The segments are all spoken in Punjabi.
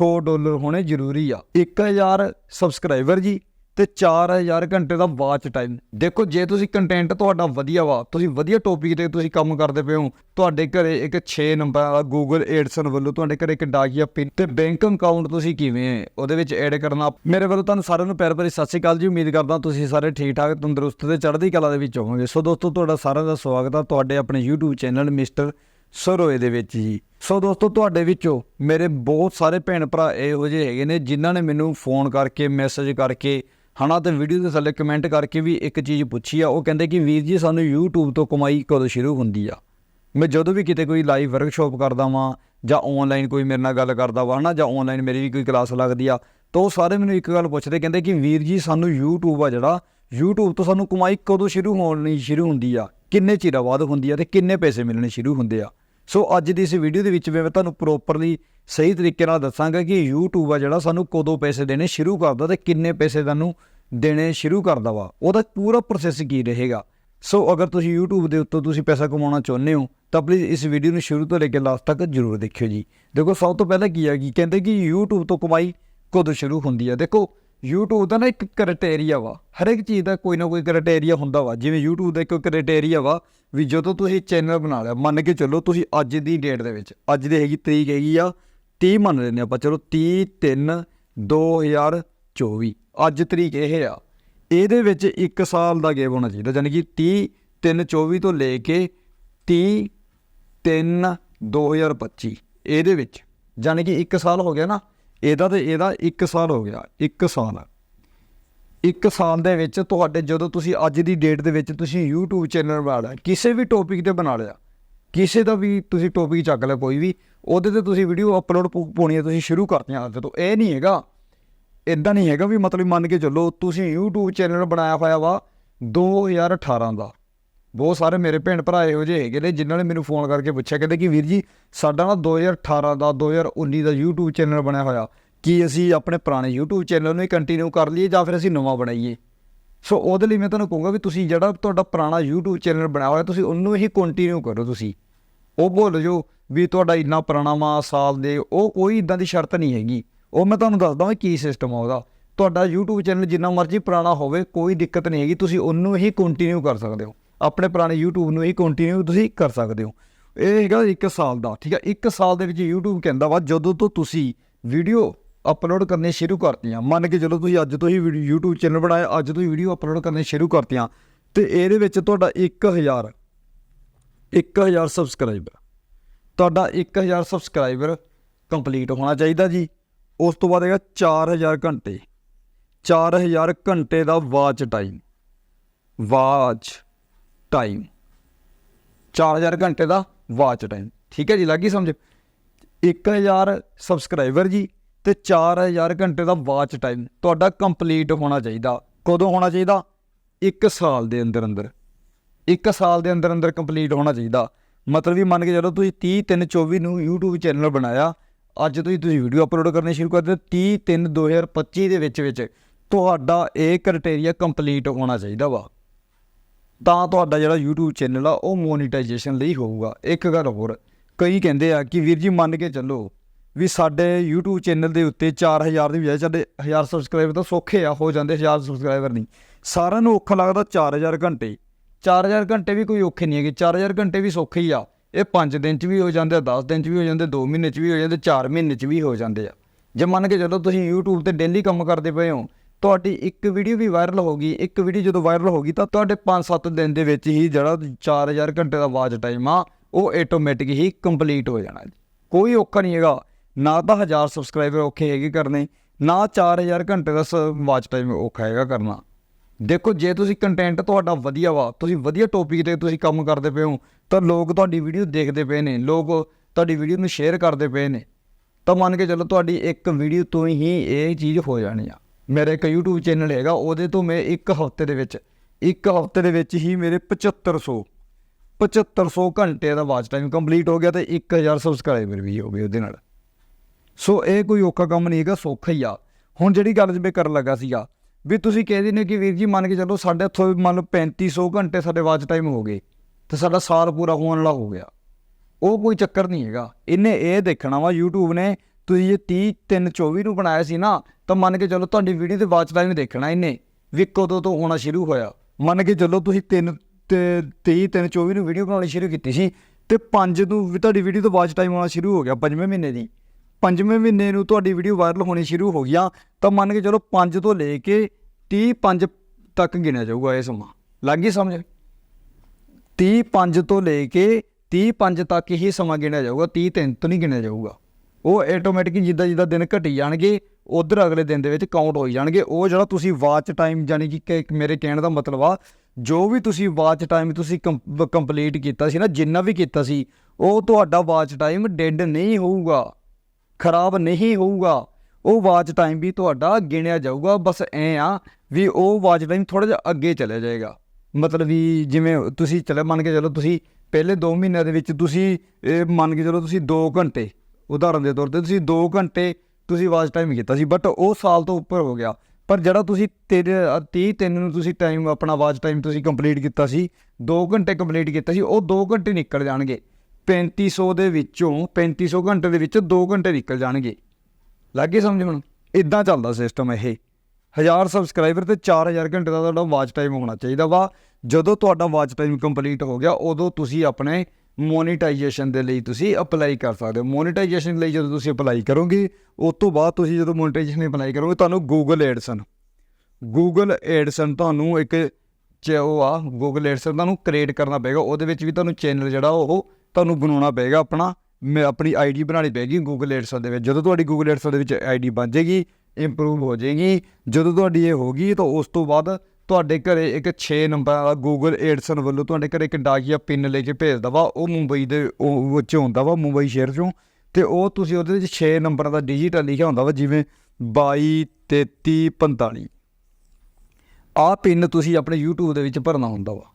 100 ਡਾਲਰ ਹੋਣੇ ਜ਼ਰੂਰੀ ਆ। 1000 ਸਬਸਕ੍ਰਾਈਬਰ ਜੀ ਤੇ 4000 ਘੰਟੇ ਦਾ ਵਾਚ ਟਾਈਮ ਦੇਖੋ, ਜੇ ਤੁਸੀਂ ਕੰਟੈਂਟ ਤੁਹਾਡਾ ਵਧੀਆ ਵਾ, ਤੁਸੀਂ ਵਧੀਆ ਟੌਪਿਕ ਤੇ ਤੁਸੀਂ ਕੰਮ ਕਰਦੇ ਪਏ ਹੋ, ਤੁਹਾਡੇ ਘਰੇ ਇੱਕ 6 ਨੰਬਰ ਵਾਲਾ Google Adsense ਵੱਲੋਂ ਤੁਹਾਡੇ ਘਰੇ ਇੱਕ ਡਾਕੀਆ ਪਿੰਨ ਤੇ ਬੈਂਕ ਅਕਾਊਂਟ ਤੁਸੀਂ ਕਿਵੇਂ ਉਹਦੇ ਵਿੱਚ ਐਡ ਕਰਨਾ। ਮੇਰੇ ਵੱਲੋਂ ਤੁਹਾਨੂੰ ਸਾਰਿਆਂ ਨੂੰ ਪਿਆਰ ਭਰੀ ਸਤਿ ਸ਼੍ਰੀ ਅਕਾਲ ਜੀ। ਉਮੀਦ ਕਰਦਾ ਤੁਸੀਂ ਸਾਰੇ ਠੀਕ ਠਾਕ ਤੰਦਰੁਸਤ ਤੇ ਚੜ੍ਹਦੀ ਕਲਾ ਦੇ ਵਿੱਚ ਹੋਵੋਗੇ। ਸੋ ਦੋਸਤੋ, ਤੁਹਾਡਾ ਸਾਰਿਆਂ ਦਾ ਸਵਾਗਤ ਆ ਤੁਹਾਡੇ ਆਪਣੇ YouTube ਚੈਨਲ ਮਿਸਟਰ ਸਰੋਏ ਦੇ ਵਿੱਚ ਜੀ। ਸੋ ਦੋਸਤੋ, ਤੁਹਾਡੇ ਵਿੱਚੋਂ ਮੇਰੇ ਬਹੁਤ ਸਾਰੇ ਭੈਣ ਭਰਾ ਇਹੋ ਜਿਹੇ ਹੈਗੇ ਨੇ, ਜਿਨ੍ਹਾਂ ਨੇ ਮੈਨੂੰ ਫੋਨ ਕਰਕੇ ਮੈਸੇਜ ਕਰਕੇ, ਹਨਾ, ਤੇ ਵੀਡੀਓ ਦੇ ਥੱਲੇ ਕਮੈਂਟ ਕਰਕੇ ਵੀ ਇੱਕ ਚੀਜ਼ ਪੁੱਛੀ ਆ। ਉਹ ਕਹਿੰਦੇ ਕਿ ਵੀਰ ਜੀ, ਸਾਨੂੰ YouTube ਤੋਂ ਕਮਾਈ ਕਦੋਂ ਸ਼ੁਰੂ ਹੁੰਦੀ ਆ? ਮੈਂ ਜਦੋਂ ਵੀ ਕਿਤੇ ਕੋਈ ਲਾਈਵ ਵਰਕਸ਼ਾਪ ਕਰਦਾ ਵਾਂ, ਜਾਂ ਆਨਲਾਈਨ ਕੋਈ ਮੇਰੇ ਨਾਲ ਗੱਲ ਕਰਦਾ ਵਾ, ਹਨਾ, ਜਾਂ ਆਨਲਾਈਨ ਮੇਰੀ ਵੀ ਕੋਈ ਕਲਾਸ ਲੱਗਦੀ ਆ, ਤਾਂ ਉਹ ਸਾਰੇ ਮੈਨੂੰ ਇੱਕ ਗੱਲ ਪੁੱਛਦੇ, ਕਹਿੰਦੇ ਕਿ ਵੀਰ ਜੀ, ਸਾਨੂੰ YouTube ਆ ਜਿਹੜਾ YouTube ਤੋਂ ਸਾਨੂੰ ਕਮਾਈ ਕਦੋਂ ਸ਼ੁਰੂ ਹੋਣੀ ਸ਼ੁਰੂ ਹੁੰਦੀ ਆ? ਕਿੰਨੇ ਚਿਰ ਬਾਅਦ ਹੁੰਦੀ ਆ ਤੇ ਕਿੰਨੇ ਪੈਸੇ ਮਿਲਣੇ ਸ਼ੁਰੂ ਹੁੰਦੇ ਆ? ਸੋ ਅੱਜ ਦੀ ਇਸ ਵੀਡੀਓ ਦੇ ਵਿੱਚ ਮੈਂ ਤੁਹਾਨੂੰ ਪ੍ਰੋਪਰਲੀ ਸਹੀ ਤਰੀਕੇ ਨਾਲ ਦੱਸਾਂਗਾ ਕਿ YouTube ਆ ਜਿਹੜਾ ਸਾਨੂੰ ਕਦੋਂ ਪੈਸੇ ਦੇਣੇ ਸ਼ੁਰੂ ਕਰਦਾ ਤੇ ਕਿੰਨੇ ਪੈਸੇ ਤੁਹਾਨੂੰ ਦੇਣੇ ਸ਼ੁਰੂ ਕਰਦਾ ਵਾ। ਉਹਦਾ ਪੂਰਾ ਪ੍ਰੋਸੈਸ ਕੀ ਰਹੇਗਾ? ਸੋ ਅਗਰ ਤੁਸੀਂ YouTube ਦੇ ਉੱਤੋਂ ਤੁਸੀਂ ਪੈਸਾ ਕਮਾਉਣਾ ਚਾਹੁੰਦੇ ਹੋ, ਤਾਂ ਪਲੀਜ਼ ਇਸ ਵੀਡੀਓ ਨੂੰ ਸ਼ੁਰੂ ਤੋਂ ਲੈ ਕੇ ਲਾਸਟ ਤੱਕ ਜਰੂਰ ਦੇਖਿਓ ਜੀ। ਦੇਖੋ, ਸਭ ਤੋਂ ਪਹਿਲਾਂ ਕੀ ਆ ਕਿ ਕਹਿੰਦੇ ਕਿ YouTube ਤੋਂ ਕਮਾਈ ਕਦੋਂ ਸ਼ੁਰੂ ਹੁੰਦੀ ਆ? ਦੇਖੋ YouTube ਦਾ ਨਾ ਇੱਕ ਕ੍ਰਾਈਟੇਰੀਆ ਵਾ। ਹਰ ਇੱਕ ਚੀਜ਼ ਦਾ ਕੋਈ ਨਾ ਕੋਈ ਕ੍ਰਾਈਟੇਰੀਆ ਹੁੰਦਾ ਵਾ। ਜਿਵੇਂ YouTube ਦਾ ਇੱਕ ਕ੍ਰਾਈਟੇਰੀਆ ਵਾ ਵੀ ਜਦੋਂ ਤੁਸੀਂ ਚੈਨਲ ਬਣਾ ਲਿਆ, ਮੰਨ ਕੇ ਚੱਲੋ ਤੁਸੀਂ ਅੱਜ ਦੀ ਡੇਟ ਦੇ ਵਿੱਚ, ਅੱਜ ਦੀ ਹੈਗੀ ਤਰੀਕ ਹੈਗੀ ਆ 30 ਮੰਨ ਲੈਂਦੇ ਆਪਾਂ। ਚਲੋ 30 3 2024 ਅੱਜ ਤਰੀਕ ਇਹ ਆ। ਇਹਦੇ ਵਿੱਚ 1 ਸਾਲ ਦਾ ਗੇਪ ਹੋਣਾ ਚਾਹੀਦਾ। ਯਾਨੀ ਕਿ 30 3 24 ਤੋਂ ਲੈ ਕੇ 30 3 2025 ਇਹਦੇ ਵਿੱਚ। ਯਾਨੀ ਕਿ 1 ਸਾਲ ਹੋ ਗਿਆ ਨਾ। ਇਹਦਾ ਤੇ ਇਹਦਾ 1 ਸਾਲ ਹੋ ਗਿਆ 1 ਸਾਲ। ਇੱਕ ਸਾਲ ਦੇ ਵਿੱਚ ਤੁਹਾਡੇ ਜਦੋਂ ਤੁਸੀਂ ਅੱਜ ਦੀ ਡੇਟ ਦੇ ਵਿੱਚ ਤੁਸੀਂ YouTube ਚੈਨਲ ਬਣਾ ਲਿਆ, ਕਿਸੇ ਵੀ ਟੌਪਿਕ ਤੇ ਬਣਾ ਲਿਆ, ਕਿਸੇ ਦਾ ਵੀ ਤੁਸੀਂ ਟੌਪਿਕ ਚੱਕ ਲਿਆ ਕੋਈ ਵੀ, ਉਹਦੇ ਤੇ ਤੁਸੀਂ ਵੀਡੀਓ ਅਪਲੋਡ ਪਾਉਣੀ ਹੈ ਤੁਸੀਂ ਸ਼ੁਰੂ ਕਰਤੀਆਂ ਜਦੋਂ ਇਹ ਨਹੀਂ ਹੈਗਾ ਇਦਾਂ ਨਹੀਂ ਹੈਗਾ ਵੀ ਮਤਲਬ ਮੰਨ ਕੇ ਚੱਲੋ ਤੁਸੀਂ YouTube ਚੈਨਲ ਬਣਾਇਆ ਹੋਇਆ ਵਾ 2018 ਦਾ। ਬਹੁਤ ਸਾਰੇ ਮੇਰੇ ਭੈਣ ਭਰਾ ਇਹੋ ਜਿਹੇ ਹੈਗੇ ਨੇ ਜਿਨ੍ਹਾਂ ਨੇ ਮੈਨੂੰ ਫੋਨ ਕਰਕੇ ਪੁੱਛਿਆ, ਕਹਿੰਦੇ ਕਿ ਵੀਰ ਜੀ, ਸਾਡਾ ਨਾ 2018 ਦਾ 2019 ਦਾ YouTube ਚੈਨਲ ਬਣਿਆ ਹੋਇਆ। ਕੀ ਅਸੀਂ ਆਪਣੇ ਪੁਰਾਣੇ YouTube ਚੈਨਲ ਨੂੰ ਹੀ ਕੰਟੀਨਿਊ ਕਰ ਲਈਏ ਜਾਂ ਫਿਰ ਅਸੀਂ ਨਵਾਂ ਬਣਾਈਏ? ਸੋ ਉਹਦੇ ਲਈ ਮੈਂ ਤੁਹਾਨੂੰ ਕਹੂੰਗਾ ਵੀ ਤੁਸੀਂ ਜਿਹੜਾ ਤੁਹਾਡਾ ਪੁਰਾਣਾ YouTube ਚੈਨਲ ਬਣਾਇਆ ਹੋਇਆ, ਤੁਸੀਂ ਉਹਨੂੰ ਹੀ ਕੰਟੀਨਿਊ ਕਰੋ ਤੁਸੀਂ। ਉਹ ਭੁੱਲ ਜਾਓ ਵੀ ਤੁਹਾਡਾ ਇੰਨਾ ਪੁਰਾਣਾ ਵਾ, ਸਾਲ ਦੇ, ਉਹ ਕੋਈ ਇਦਾਂ ਦੀ ਸ਼ਰਤ ਨਹੀਂ ਹੈਗੀ। ਉਹ ਮੈਂ ਤੁਹਾਨੂੰ ਦੱਸਦਾ ਹਾਂ ਕੀ ਸਿਸਟਮ ਆ ਉਹਦਾ। ਤੁਹਾਡਾ YouTube ਚੈਨਲ ਜਿੰਨਾ ਮਰਜ਼ੀ ਪੁਰਾਣਾ ਹੋਵੇ, ਕੋਈ ਦਿੱਕਤ ਨਹੀਂ ਹੈਗੀ, ਤੁਸੀਂ ਉਹਨੂੰ ਹੀ ਕੰਟੀਨਿਊ ਕਰ ਸਕਦੇ ਹੋ। ਆਪਣੇ ਪੁਰਾਣੇ YouTube ਨੂੰ ਹੀ ਕੰਟੀਨਿਊ ਤੁਸੀਂ ਕਰ ਸਕਦੇ ਹੋ। ਇਹ ਹੈਗਾ 1 ਸਾਲ ਦਾ, ਠੀਕ ਹੈ 1 ਸਾਲ ਦੇ ਵਿੱਚ YouTube ਕਹਿੰਦਾ ਵਾ, ਜਦੋਂ ਤੋਂ ਤੁਸੀਂ ਵੀਡੀਓ ਅਪਲੋਡ ਕਰਨੇ ਸ਼ੁਰੂ ਕਰਤੀਆਂ, ਮੰਨ ਕੇ ਚਲੋ ਤੁਸੀਂ ਅੱਜ ਤੋਂ ਹੀ ਵੀਡੀਓ YouTube ਚੈਨਲ ਬਣਾਇਆ, ਅੱਜ ਤੋਂ ਹੀ ਵੀਡੀਓ ਅਪਲੋਡ ਕਰਨੇ ਸ਼ੁਰੂ ਕਰਤੀਆਂ, ਤੇ ਇਹਦੇ ਵਿੱਚ ਤੁਹਾਡਾ 1000 1000 ਸਬਸਕ੍ਰਾਈਬਰ ਤੁਹਾਡਾ 1000 ਸਬਸਕ੍ਰਾਈਬਰ ਕੰਪਲੀਟ ਹੋਣਾ ਚਾਹੀਦਾ ਜੀ। ਉਸ ਤੋਂ ਬਾਅਦ ਹੈਗਾ 4000 ਘੰਟੇ 4000 ਘੰਟੇ ਦਾ ਵਾਚ ਟਾਈਮ ਵਾਚ ਟਾਈਮ 4000 ਘੰਟੇ ਦਾ ਵਾਚ ਟਾਈਮ ਠੀਕ ਹੈ ਜੀ, ਲੱਗੀ ਸਮਝ? 1000 ਸਬਸਕ੍ਰਾਈਬਰ ਜੀ ਤੇ 4000 ਘੰਟੇ ਦਾ ਵਾਚ ਟਾਈਮ ਤੁਹਾਡਾ ਕੰਪਲੀਟ ਹੋਣਾ ਚਾਹੀਦਾ। ਕਦੋਂ ਹੋਣਾ ਚਾਹੀਦਾ? 1 ਸਾਲ ਦੇ ਅੰਦਰ ਅੰਦਰ। 1 ਸਾਲ ਦੇ ਅੰਦਰ ਅੰਦਰ ਕੰਪਲੀਟ ਹੋਣਾ ਚਾਹੀਦਾ। ਮਤਲਬ ਵੀ ਮੰਨ ਕੇ ਚੱਲੋ ਤੁਸੀਂ 30 3 24 ਨੂੰ YouTube ਚੈਨਲ ਬਣਾਇਆ। ਅੱਜ ਤੁਸੀਂ ਤੁਸੀਂ ਵੀਡੀਓ ਅਪਲੋਡ ਕਰਨੀ ਸ਼ੁਰੂ ਕਰ ਦਿੱਤੇ 30 3 2025 ਦੇ ਵਿੱਚ ਵਿੱਚ। ਤੁਹਾਡਾ ਇਹ ਕ੍ਰਾਈਟੇਰੀਆ ਕੰਪਲੀਟ ਹੋਣਾ ਚਾਹੀਦਾ ਵਾ। ਤਾਂ ਤੁਹਾਡਾ ਜਿਹੜਾ YouTube ਚੈਨਲ ਆ, ਉਹ ਮੋਨੀਟਾਈਜੇਸ਼ਨ ਲਈ ਹੋਊਗਾ। ਇੱਕ ਗੱਲ ਹੋਰ, ਕਈ ਕਹਿੰਦੇ ਆ ਕਿ ਵੀਰ ਜੀ ਮੰਨ ਕੇ ਚੱਲੋ ਵੀ ਸਾਡੇ YouTube ਚੈਨਲ ਦੇ ਉੱਤੇ 4000 ਦੀ ਵਜ੍ਹਾ ਸਾਡੇ 1000 ਸਬਸਕ੍ਰਾਈਬਰ ਤਾਂ ਸੌਖੇ ਆ, ਹੋ ਜਾਂਦੇ 1000 ਸਬਸਕ੍ਰਾਈਬਰ ਨਹੀਂ। ਸਾਰਿਆਂ ਨੂੰ ਔਖਾ ਲੱਗਦਾ 4000 ਘੰਟੇ। 4000 ਘੰਟੇ ਵੀ ਕੋਈ ਔਖੇ ਨਹੀਂ ਹੈਗੇ 4000 ਘੰਟੇ ਵੀ ਸੌਖੇ ਹੀ ਆ। ਇਹ 5 ਦਿਨ ਚ ਵੀ ਹੋ ਜਾਂਦੇ ਆ 10 ਦਿਨ ਚ ਵੀ ਹੋ ਜਾਂਦੇ 2 ਮਹੀਨੇ ਚ ਵੀ ਹੋ ਜਾਂਦੇ 4 ਮਹੀਨੇ ਚ ਵੀ ਹੋ ਜਾਂਦੇ ਆ। ਜੇ ਮੰਨ ਕੇ ਚੱਲੋ ਤੁਸੀਂ YouTube ਤੇ ਡੇਲੀ ਕੰਮ ਕਰਦੇ ਪਏ ਹੋ ਤੁਹਾਡੀ ਇੱਕ ਵੀਡੀਓ ਵੀ ਵਾਇਰਲ ਹੋ ਗਈ, ਇੱਕ ਵੀਡੀਓ ਜਦੋਂ ਵਾਇਰਲ ਹੋ ਗਈ ਤਾਂ ਤੁਹਾਡੇ 5-7 ਦਿਨ ਦੇ ਵਿੱਚ ਹੀ ਜਿਹੜਾ 4000 ਘੰਟੇ ਦਾ ਵਾਚ ਟਾਈਮ ਆ, ਉਹ ਆਟੋਮੈਟਿਕ ਹੀ ਕੰਪਲੀਟ ਹੋ ਜਾਣਾ ਜੀ। ਕੋਈ ਔਖਾ ਨਹੀਂ ਹੈਗਾ, ਨਾ ਤਾਂ 1000 ਸਬਸਕ੍ਰਾਈਬਰ ਔਖੇ ਹੈਗੇ ਕਰਨੇ, ਨਾ 4000 ਘੰਟੇ ਦਾ ਵਾਚ ਟਾਈਮ ਔਖਾ ਹੈਗਾ ਕਰਨਾ। ਦੇਖੋ, ਜੇ ਤੁਸੀਂ ਕੰਟੈਂਟ ਤੁਹਾਡਾ ਵਧੀਆ ਵਾ, ਤੁਸੀਂ ਵਧੀਆ ਟੌਪਿਕ ਤੇ ਤੁਸੀਂ ਕੰਮ ਕਰਦੇ ਪਏ ਹੋ, ਤਾਂ ਲੋਕ ਤੁਹਾਡੀ ਵੀਡੀਓ ਦੇਖਦੇ ਪਏ ਨੇ, ਲੋਕ ਤੁਹਾਡੀ ਵੀਡੀਓ ਨੂੰ ਸ਼ੇਅਰ ਕਰਦੇ ਪਏ ਨੇ। ਤਾਂ ਮੰਨ ਕੇ ਚੱਲੋ ਤੁਹਾਡੀ ਇੱਕ ਵੀਡੀਓ ਤੋਂ ਹੀ ਇਹ ਚੀਜ਼ ਹੋ ਜਾਣੀ ਆ। ਮੇਰਾ ਇੱਕ YouTube ਚੈਨਲ ਹੈਗਾ, ਉਹਦੇ ਤੋਂ ਮੈਂ ਇੱਕ ਹਫ਼ਤੇ ਦੇ ਵਿੱਚ, ਇੱਕ ਹਫ਼ਤੇ ਦੇ ਵਿੱਚ ਹੀ ਮੇਰੇ 7500 7500 ਘੰਟੇ ਦਾ ਵਾਚ ਟਾਈਮ ਕੰਪਲੀਟ ਹੋ ਗਿਆ ਤੇ 1000 ਸਬਸਕ੍ਰਾਈਬਰ ਵੀ ਹੋ ਗਏ ਉਹਦੇ ਨਾਲ। ਸੋ ਇਹ ਕੋਈ ਔਖਾ ਕੰਮ ਨਹੀਂ ਹੈਗਾ, ਸੌਖਾ ਹੀ ਆ। ਹੁਣ ਜਿਹੜੀ ਗੱਲ ਜਿਵੇਂ ਕਰਨ ਲੱਗਾ ਸੀਗਾ, ਵੀ ਤੁਸੀਂ ਕਹਿੰਦੇ ਨੇ ਕਿ ਵੀਰ ਜੀ ਮੰਨ ਕੇ ਚੱਲੋ ਸਾਡੇ ਇੱਥੋਂ ਮੰਨ ਲਓ 3500 ਘੰਟੇ ਸਾਡੇ ਵਾਚ ਟਾਈਮ ਹੋ ਗਏ, ਤੇ ਸਾਡਾ ਸਾਲ ਪੂਰਾ ਹੋਣ ਵਾਲਾ ਹੋ ਗਿਆ। ਉਹ ਕੋਈ ਚੱਕਰ ਨਹੀਂ ਹੈਗਾ। ਇਹਨੇ ਇਹ ਦੇਖਣਾ ਵਾ, YouTube ਨੇ ਤੁਸੀਂ ਜੇ 30 3 24 ਨੂੰ ਬਣਾਇਆ ਸੀ ਨਾ, ਤਾਂ ਮੰਨ ਕੇ ਚੱਲੋ ਤੁਹਾਡੀ ਵੀਡੀਓ ਦੇ ਵਾਚ ਟਾਈਮ ਦੇਖਣਾ ਇਹਨੇ, ਵੀ ਕਦੋਂ ਤੋਂ ਹੋਣਾ ਸ਼ੁਰੂ ਹੋਇਆ। ਮੰਨ ਕੇ ਚੱਲੋ ਤੁਸੀਂ 3 ਤੇ 23 3 24 ਨੂੰ ਵੀਡੀਓ ਬਣਾਉਣੀ ਸ਼ੁਰੂ ਕੀਤੀ ਸੀ, ਤੇ 5 ਨੂੰ ਵੀ ਤੁਹਾਡੀ ਵੀਡੀਓ ਤੋਂ ਵਾਚ ਟਾਈਮ ਆਉਣਾ ਸ਼ੁਰੂ ਹੋ ਗਿਆ, ਪੰਜਵੇਂ ਮਹੀਨੇ ਦੀ। ਪੰਜਵੇਂ ਮਹੀਨੇ ਨੂੰ ਤੁਹਾਡੀ ਵੀਡੀਓ ਵਾਇਰਲ ਹੋਣੀ ਸ਼ੁਰੂ ਹੋ ਗਿਆ, ਤਾਂ ਮੰਨ ਕੇ ਚਲੋ 5 ਤੋਂ ਲੈ ਕੇ 30 5 ਤੱਕ ਗਿਣਿਆ ਜਾਊਗਾ ਇਹ ਸਮਾਂ। ਲੱਗ ਗਈ ਸਮਝ? 30 5 ਤੋਂ ਲੈ ਕੇ 30 5 ਤੱਕ ਹੀ ਸਮਾਂ ਗਿਣਿਆ ਜਾਊਗਾ 30 3 ਤੋਂ ਨਹੀਂ ਗਿਣਿਆ ਜਾਊਗਾ। ਉਹ ਆਟੋਮੈਟਿਕ ਜਿੱਦਾਂ ਜਿੱਦਾਂ ਦਿਨ ਘਟੀ ਜਾਣਗੇ, ਉਧਰ ਅਗਲੇ ਦਿਨ ਦੇ ਵਿੱਚ ਕਾਊਂਟ ਹੋਈ ਜਾਣਗੇ। ਉਹ ਜਿਹੜਾ ਤੁਸੀਂ ਵਾਚ ਟਾਈਮ ਯਾਨੀ ਕਿ ਮੇਰੇ ਕਹਿਣ ਦਾ ਮਤਲਬ ਆ, ਜੋ ਵੀ ਤੁਸੀਂ ਵਾਚ ਟਾਈਮ ਤੁਸੀਂ ਕੰਪਲੀਟ ਕੀਤਾ ਸੀ ਨਾ, ਜਿੰਨਾ ਵੀ ਕੀਤਾ ਸੀ, ਉਹ ਤੁਹਾਡਾ ਵਾਚ ਟਾਈਮ ਡੈਡ ਨਹੀਂ ਹੋਊਗਾ, ਖਰਾਬ ਨਹੀਂ ਹੋਊਗਾ। ਉਹ ਵਾਚ ਟਾਈਮ ਵੀ ਤੁਹਾਡਾ ਗਿਣਿਆ ਜਾਊਗਾ, ਬਸ ਐ ਆ ਵੀ ਉਹ ਵਾਚ ਟਾਈਮ ਥੋੜਾ ਜਿਹਾ ਅੱਗੇ ਚਲੇ ਜਾਏਗਾ। ਮਤਲਬ ਵੀ ਜਿਵੇਂ ਤੁਸੀਂ ਚਲੇ, ਮੰਨ ਕੇ ਚਲੋ ਤੁਸੀਂ ਪਹਿਲੇ 2 ਮਹੀਨਿਆਂ ਦੇ ਵਿੱਚ ਤੁਸੀਂ ਮੰਨ ਕੇ ਚਲੋ ਤੁਸੀਂ 2 ਘੰਟੇ ਉਦਾਹਰਨ ਦੇ ਤੌਰ ਤੇ ਤੁਸੀਂ 2 ਘੰਟੇ ਤੁਸੀਂ ਵਾਚ ਟਾਈਮ ਕੀਤਾ ਸੀ ਬਟ ਉਹ ਸਾਲ ਤੋਂ ਉੱਪਰ ਹੋ ਗਿਆ। ਪਰ ਜਿਹੜਾ ਤੁਸੀਂ ਤੇਰੇ 30 ਤਿੰਨ ਨੂੰ ਤੁਸੀਂ ਟਾਈਮ ਆਪਣਾ ਵਾਚ ਟਾਈਮ ਤੁਸੀਂ ਕੰਪਲੀਟ ਕੀਤਾ ਸੀ 2 ਘੰਟੇ ਕੰਪਲੀਟ ਕੀਤਾ ਸੀ, ਉਹ 2 ਘੰਟੇ ਨਿਕਲ ਜਾਣਗੇ। 3500 ਦੇ ਵਿੱਚੋਂ 3500 ਘੰਟੇ ਦੇ ਵਿੱਚੋਂ 2 ਘੰਟੇ ਨਿਕਲ ਜਾਣਗੇ। ਲੱਗੇ ਸਮਝ ਹੁਣ? ਇਦਾਂ ਚੱਲਦਾ ਸਿਸਟਮ ਇਹ। 1000 ਸਬਸਕ੍ਰਾਈਬਰ ਤੇ 4000 ਘੰਟੇ ਦਾ ਤੁਹਾਡਾ ਵਾਚ ਟਾਈਮ ਹੋਣਾ ਚਾਹੀਦਾ ਵਾ। ਜਦੋਂ ਤੁਹਾਡਾ ਵਾਚ ਟਾਈਮ ਕੰਪਲੀਟ ਹੋ ਗਿਆ, ਉਦੋਂ ਤੁਸੀਂ ਆਪਣੇ ਮੋਨੀਟਾਈਜੇਸ਼ਨ ਦੇ ਲਈ ਤੁਸੀਂ ਅਪਲਾਈ ਕਰ ਸਕਦੇ ਹੋ। ਮੋਨੀਟਾਈਜੇਸ਼ਨ ਲਈ ਜਦੋਂ ਤੁਸੀਂ ਅਪਲਾਈ ਕਰੋਗੇ, ਉਸ ਤੋਂ ਬਾਅਦ ਤੁਸੀਂ ਜਦੋਂ ਮੋਨੀਟਾਈਜੇਸ਼ਨ ਅਪਲਾਈ ਕਰੋਗੇ, ਤੁਹਾਨੂੰ ਗੂਗਲ ਐਡਸਨ ਗੂਗਲ ਐਡਸਨ ਤੁਹਾਨੂੰ ਇੱਕ ਚ ਉਹ ਆ ਗੂਗਲ ਐਡਸਨ ਤੁਹਾਨੂੰ ਕ੍ਰੀਏਟ ਕਰਨਾ ਪਏਗਾ। ਉਹਦੇ ਵਿੱਚ ਵੀ ਤੁਹਾਨੂੰ ਚੈਨਲ ਜਿਹੜਾ ਉਹ ਤੁਹਾਨੂੰ ਬਣਾਉਣਾ ਪਏਗਾ, ਆਪਣਾ, ਮੈਂ ਆਪਣੀ ਆਈਡੀ ਬਣਾਉਣੀ ਪਏਗੀ ਗੂਗਲ ਐਡਸਨ ਦੇ ਵਿੱਚ। ਜਦੋਂ ਤੁਹਾਡੀ ਗੂਗਲ ਐਡਸਨ ਦੇ ਵਿੱਚ ਆਈਡੀ ਬਣ ਜਾਏਗੀ ਇੰਪਰੂਵ ਹੋ ਜਾਏਗੀ, ਜਦੋਂ ਤੁਹਾਡੀ ਇਹ ਹੋਗੀ ਤਾਂ ਉਸ ਤੋਂ ਬਾਅਦ ਤੁਹਾਡੇ ਘਰੇ ਇੱਕ 6 ਨੰਬਰ ਵਾਲਾ ਗੂਗਲ ਐਡਸਨ ਵੱਲੋਂ ਤੁਹਾਡੇ ਘਰੇ ਇੱਕ ਡਾਕੀਆ ਪਿੰਨ ਲੈ ਕੇ ਭੇਜਦਾ ਵਾ, ਉਹ ਮੁੰਬਈ ਦੇ ਉਹ ਵਿੱਚ ਹੁੰਦਾ ਵਾ ਮੁੰਬਈ ਸ਼ਹਿਰ ਚੋਂ। ਤੇ ਉਹ ਤੁਸੀਂ ਉਹਦੇ ਵਿੱਚ 6 ਨੰਬਰਾਂ ਦਾ ਡਿਜੀਟਲ ਲਿਖਿਆ ਹੁੰਦਾ ਵਾ, ਜਿਵੇਂ 22 33 45 ਆਹ ਪਿੰਨ ਤੁਸੀਂ ਆਪਣੇ YouTube ਦੇ ਵਿੱਚ ਭਰਨਾ ਹੁੰਦਾ ਵਾ।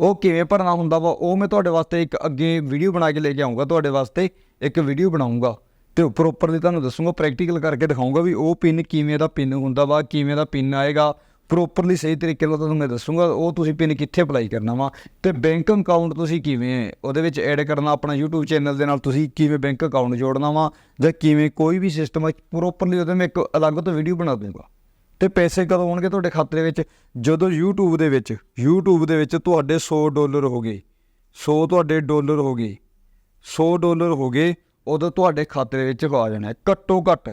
ਉਹ ਕਿਵੇਂ ਭਰਨਾ ਹੁੰਦਾ ਵਾ, ਉਹ ਮੈਂ ਤੁਹਾਡੇ ਵਾਸਤੇ ਇੱਕ ਅੱਗੇ ਵੀਡੀਓ ਬਣਾ ਕੇ ਲੈ ਕੇ ਆਉਂਗਾ ਤੁਹਾਡੇ ਵਾਸਤੇ ਇੱਕ ਵੀਡੀਓ ਬਣਾਉਂਗਾ ਤੇ ਪ੍ਰੋਪਰਲੀ ਤੁਹਾਨੂੰ ਦੱਸੂਗਾ ਪ੍ਰੈਕਟੀਕਲ ਕਰਕੇ ਦਿਖਾਉਂਗਾ ਵੀ ਉਹ ਪਿੰਨ ਕਿਵੇਂ ਦਾ ਪਿੰਨ ਹੁੰਦਾ ਵਾ, ਕਿਵੇਂ ਦਾ ਪਿੰਨ ਆਏਗਾ। ਪ੍ਰੋਪਰਲੀ ਸਹੀ ਤਰੀਕੇ ਨਾਲ ਤੁਹਾਨੂੰ ਮੈਂ ਦੱਸੂਗਾ, ਉਹ ਤੁਸੀਂ ਪਿੰਨ ਕਿੱਥੇ ਅਪਲਾਈ ਕਰਨਾ ਵਾ ਤੇ ਬੈਂਕ ਅਕਾਊਂਟ ਤੁਸੀਂ ਕਿਵੇਂ ਉਹਦੇ ਵਿੱਚ ਐਡ ਕਰਨਾ, ਆਪਣਾ YouTube ਚੈਨਲ ਦੇ ਨਾਲ ਤੁਸੀਂ ਕਿਵੇਂ ਬੈਂਕ ਅਕਾਊਂਟ ਜੋੜਨਾ ਵਾ ਜਾਂ ਕਿਵੇਂ ਕੋਈ ਵੀ ਸਿਸਟਮ ਪ੍ਰੋਪਰਲੀ ਉਹਦੇ ਮੈਂ ਇੱਕ ਅਲੱਗ ਤੋਂ ਵੀਡੀਓ ਬਣਾ ਦੂੰਗਾ। ਤੇ ਪੈਸੇ ਕਦੋਂ ਆਉਣਗੇ ਤੁਹਾਡੇ ਖਾਤੇ ਦੇ ਵਿੱਚ? ਜਦੋਂ YouTube ਦੇ ਵਿੱਚ, YouTube ਦੇ ਵਿੱਚ ਤੁਹਾਡੇ 100 ਡਾਲਰ ਹੋ ਗਏ 100 ਤੁਹਾਡੇ ਡਾਲਰ ਹੋ ਗਏ 100 ਡਾਲਰ ਹੋ ਗਏ, ਉਦੋਂ ਤੁਹਾਡੇ ਖਾਤੇ ਦੇ ਵਿੱਚ ਆ ਜਾਣਾ ਘੱਟੋ ਘੱਟ।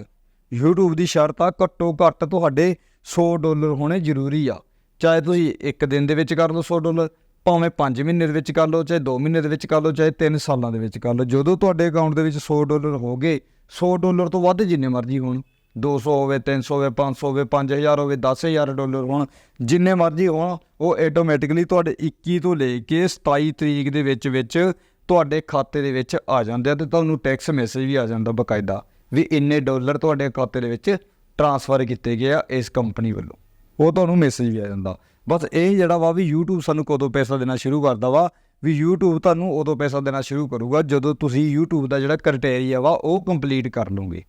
YouTube ਦੀ ਸ਼ਰਤ ਆ ਘੱਟੋ ਘੱਟ ਤੁਹਾਡੇ 100 ਡਾਲਰ ਹੋਣੇ ਜ਼ਰੂਰੀ ਆ। ਚਾਹੇ ਤੁਸੀਂ ਇੱਕ ਦਿਨ ਦੇ ਵਿੱਚ ਕਰ ਲਓ 100 ਡਾਲਰ, ਭਾਵੇਂ 5 ਮਹੀਨੇ ਦੇ ਵਿੱਚ ਕਰ ਲਓ, ਚਾਹੇ 2 ਮਹੀਨੇ ਦੇ ਵਿੱਚ ਕਰ ਲਓ, ਚਾਹੇ 3 ਸਾਲਾਂ ਦੇ ਵਿੱਚ ਕਰ ਲਓ। ਜਦੋਂ ਤੁਹਾਡੇ ਅਕਾਊਂਟ ਦੇ ਵਿੱਚ 100 ਡਾਲਰ ਹੋ ਗਏ 100 ਡਾਲਰ ਤੋਂ ਵੱਧ ਜਿੰਨੇ ਮਰਜ਼ੀ ਹੋਣ। 200 ਹੋਵੇ 300 ਹੋਵੇ 500 ਹੋਵੇ 5000 ਹੋਵੇ 10000 ਡਾਲਰ ਹੋਣ, ਜਿੰਨੇ ਮਰਜ਼ੀ ਹੋਣ, ਉਹ ਆਟੋਮੈਟਿਕਲੀ ਤੁਹਾਡੇ 21 ਤੋਂ ਲੈ ਕੇ 27 ਤਰੀਕ ਦੇ ਵਿੱਚ ਵਿੱਚ ਤੁਹਾਡੇ ਖਾਤੇ ਦੇ ਵਿੱਚ ਆ ਜਾਂਦੇ ਆ ਤੇ ਤੁਹਾਨੂੰ ਟੈਕਸ ਮੈਸੇਜ ਵੀ ਆ ਜਾਂਦਾ ਬਕਾਇਦਾ ਵੀ ਇੰਨੇ ਡਾਲਰ ਤੁਹਾਡੇ ਖਾਤੇ ਦੇ ਵਿੱਚ ਟਰਾਂਸਫਰ ਕੀਤੇ ਗਏ ਆ ਇਸ ਕੰਪਨੀ ਵੱਲੋਂ। ਉਹ ਤੁਹਾਨੂੰ ਮੈਸੇਜ ਵੀ ਆ ਜਾਂਦਾ। ਬਸ ਇਹ ਜਿਹੜਾ ਵਾ ਵੀ YouTube ਸਾਨੂੰ ਕਦੋਂ ਪੈਸਾ ਦੇਣਾ ਸ਼ੁਰੂ ਕਰਦਾ ਵਾ, ਵੀ YouTube ਤੁਹਾਨੂੰ ਉਦੋਂ ਪੈਸਾ ਦੇਣਾ ਸ਼ੁਰੂ ਕਰੂਗਾ ਜਦੋਂ ਤੁਸੀਂ YouTube ਦਾ ਜਿਹੜਾ ਕ੍ਰਾਈਟੇਰੀਆ ਵਾ ਉਹ ਕੰਪਲੀਟ ਕਰ ਲਓਗੇ।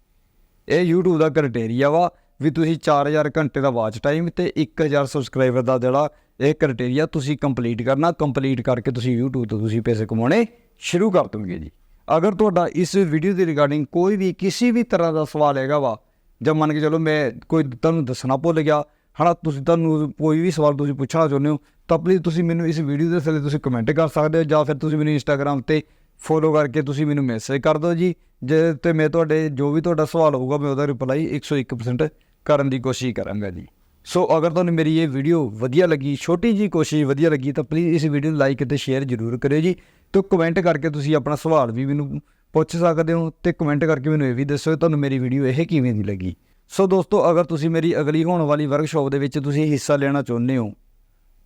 ਇਹ YouTube ਦਾ ਕ੍ਰਾਈਟੇਰੀਆ ਵਾ ਵੀ ਤੁਸੀਂ 4000 ਘੰਟੇ ਦਾ ਵਾਚ ਟਾਈਮ ਤੇ 1000 ਸਬਸਕ੍ਰਾਈਬਰ ਦਾ ਜਿਹੜਾ ਇਹ ਕ੍ਰਾਈਟੇਰੀਆ ਤੁਸੀਂ ਕੰਪਲੀਟ ਕਰਨਾ ਕੰਪਲੀਟ ਕਰਕੇ ਤੁਸੀਂ YouTube ਤੋਂ ਤੁਸੀਂ ਪੈਸੇ ਕਮਾਉਣੇ ਸ਼ੁਰੂ ਕਰ ਦੋਗੇ ਜੀ। ਅਗਰ ਤੁਹਾਡਾ ਇਸ ਵੀਡੀਓ ਦੇ ਰਿਗਾਰਡਿੰਗ ਕੋਈ ਵੀ ਕਿਸੇ ਵੀ ਤਰ੍ਹਾਂ ਦਾ ਸਵਾਲ ਹੈਗਾ ਵਾ ਜਾਂ ਮੰਨ ਕੇ ਚਲੋ ਮੈਂ ਕੋਈ ਤੁਹਾਨੂੰ ਦੱਸਣਾ ਭੁੱਲ ਗਿਆ, ਹਨਾ, ਤੁਸੀਂ ਤੁਹਾਨੂੰ ਕੋਈ ਵੀ ਸਵਾਲ ਤੁਸੀਂ ਪੁੱਛਣਾ ਚਾਹੁੰਦੇ ਹੋ, ਤਾਂ ਪਲੀਜ਼ ਤੁਸੀਂ ਮੈਨੂੰ ਇਸ ਵੀਡੀਓ ਦੇ ਥੱਲੇ ਤੁਸੀਂ ਕਮੈਂਟ ਕਰ ਸਕਦੇ ਹੋ ਜਾਂ ਫਿਰ ਤੁਸੀਂ ਮੈਨੂੰ ਇੰਸਟਾਗ੍ਰam ਤੇ ਫੋਲੋ ਕਰਕੇ ਤੁਸੀਂ ਮੈਨੂੰ ਮੈਸੇਜ ਕਰ ਦਿਓ ਜੀ ਜੇ ਤੇ ਮੈਂ ਤੁਹਾਡੇ, ਜੋ ਵੀ ਤੁਹਾਡਾ ਸਵਾਲ ਹੋਊਗਾ ਮੈਂ ਉਹਦਾ ਰਿਪਲਾਈ 101% ਕਰਨ ਦੀ ਕੋਸ਼ਿਸ਼ ਕਰਾਂਗਾ ਜੀ। ਸੋ ਅਗਰ ਤੁਹਾਨੂੰ ਮੇਰੀ ਇਹ ਵੀਡੀਓ ਵਧੀਆ ਲੱਗੀ, ਛੋਟੀ ਜੀ ਕੋਸ਼ਿਸ਼ ਵਧੀਆ ਲੱਗੀ, ਤਾਂ ਪਲੀਜ਼ ਇਸ ਵੀਡੀਓ ਨੂੰ ਲਾਈਕ ਅਤੇ ਸ਼ੇਅਰ ਜ਼ਰੂਰ ਕਰਿਓ ਜੀ, ਤੇ ਕਮੈਂਟ ਕਰਕੇ ਤੁਸੀਂ ਆਪਣਾ ਸਵਾਲ ਵੀ ਮੈਨੂੰ ਪੁੱਛ ਸਕਦੇ ਹੋ ਤੇ ਕਮੈਂਟ ਕਰਕੇ ਮੈਨੂੰ ਇਹ ਵੀ ਦੱਸੋ ਤੁਹਾਨੂੰ ਮੇਰੀ ਵੀਡੀਓ ਇਹ ਕਿਵੇਂ ਦੀ ਲੱਗੀ। ਸੋ ਦੋਸਤੋ, ਅਗਰ ਤੁਸੀਂ ਮੇਰੀ ਅਗਲੀ ਹੋਣ ਵਾਲੀ ਵਰਕਸ਼ਾਪ ਦੇ ਵਿੱਚ ਤੁਸੀਂ ਹਿੱਸਾ ਲੈਣਾ ਚਾਹੁੰਦੇ ਹੋ,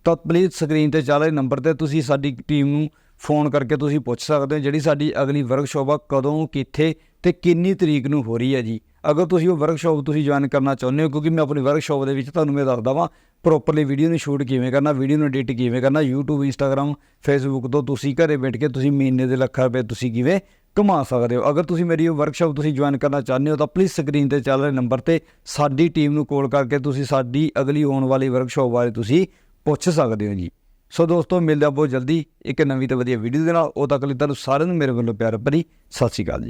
ਤਾਂ ਪਲੀਜ਼ ਸਕਰੀਨ ਤੇ ਚੱਲ ਰਹੇ ਨੰਬਰ ਤੇ ਤੁਸੀਂ ਸਾਡੀ ਟੀਮ ਨੂੰ ਫੋਨ ਕਰਕੇ ਤੁਸੀਂ ਪੁੱਛ ਸਕਦੇ ਹੋ ਜਿਹੜੀ ਸਾਡੀ ਅਗਲੀ ਵਰਕਸ਼ਾਪ ਆ, ਕਦੋਂ, ਕਿੱਥੇ ਤੇ ਕਿੰਨੀ ਤਰੀਕ ਨੂੰ ਹੋ ਰਹੀ ਹੈ ਜੀ। ਅਗਰ ਤੁਸੀਂ ਉਹ ਵਰਕਸ਼ਾਪ ਤੁਸੀਂ ਜੁਆਇਨ ਕਰਨਾ ਚਾਹੁੰਦੇ ਹੋ, ਕਿਉਂਕਿ ਮੈਂ ਆਪਣੀ ਵਰਕਸ਼ਾਪ ਦੇ ਵਿੱਚ ਤੁਹਾਨੂੰ ਮੈਂ ਦੱਸਦਾ ਵਾਂ ਪ੍ਰੋਪਰਲੀ ਵੀਡੀਓ ਨੂੰ ਸ਼ੂਟ ਕਿਵੇਂ ਕਰਨਾ ਵੀਡੀਓ ਨੂੰ ਐਡਿਟ ਕਿਵੇਂ ਕਰਨਾ, YouTube, Instagram, Facebook ਤੋਂ ਤੁਸੀਂ ਘਰੇ ਬੈਠ ਕੇ ਤੁਸੀਂ ਮਹੀਨੇ ਦੇ ਲੱਖਾਂ ਰੁਪਏ ਤੁਸੀਂ ਕਿਵੇਂ ਕਮਾ ਸਕਦੇ ਹੋ। ਅਗਰ ਤੁਸੀਂ ਮੇਰੀ ਉਹ ਵਰਕਸ਼ਾਪ ਤੁਸੀਂ ਜੁਆਇਨ ਕਰਨਾ ਚਾਹੁੰਦੇ ਹੋ ਤਾਂ ਪਲੀਜ਼ ਸਕਰੀਨ ਤੇ ਚੱਲ ਰਹੇ ਨੰਬਰ ਤੇ ਸਾਡੀ ਟੀਮ ਨੂੰ ਕਾਲ ਕਰਕੇ ਤੁਸੀਂ ਸਾਡੀ ਅਗਲੀ ਆਉਣ ਵਾਲੀ ਵਰਕਸ਼ਾਪ ਬਾਰੇ ਤੁਸੀਂ ਪੁੱਛ ਸਕਦੇ ਹੋ ਜੀ। ਸੋ ਦੋਸਤੋ, ਮਿਲਦੇ ਹਾਂ ਬਹੁਤ ਜਲਦੀ ਇੱਕ ਨਵੀਂ ਤੇ ਵਧੀਆ ਵੀਡੀਓ ਦੇ ਨਾਲ। ਉਹ ਤੱਕ ਲਈ ਤੁਹਾਨੂੰ ਸਾਰਿਆਂ ਨੂੰ ਮੇਰੇ ਵੱਲੋਂ ਪਿਆਰ ਭਰੀ ਸਤਿ ਸ਼੍ਰੀ ਅਕਾਲ ਜੀ।